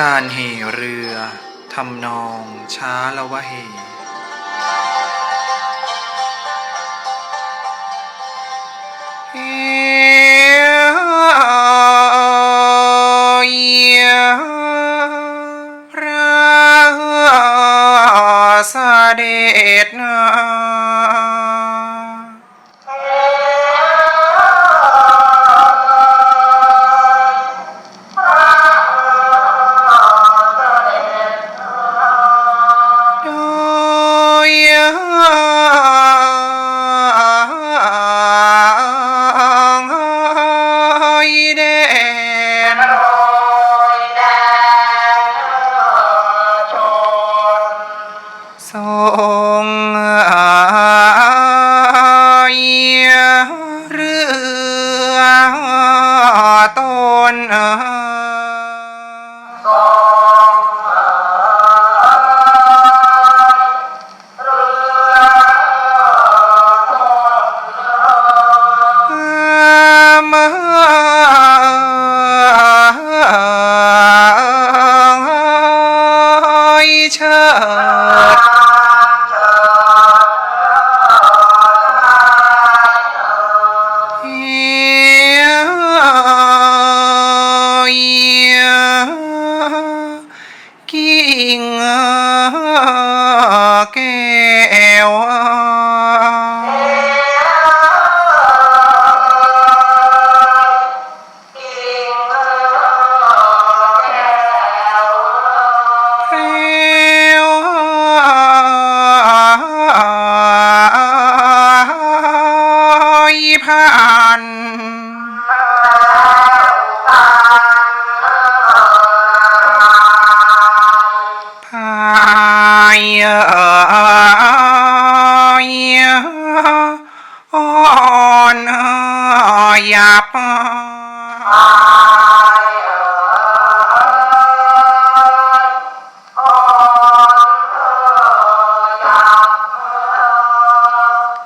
การเหเรือทำนองช้าละวะเหเอียพระเสด็จนา ทรง วเร็วผ่านพาย อย่าปา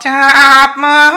จับมือ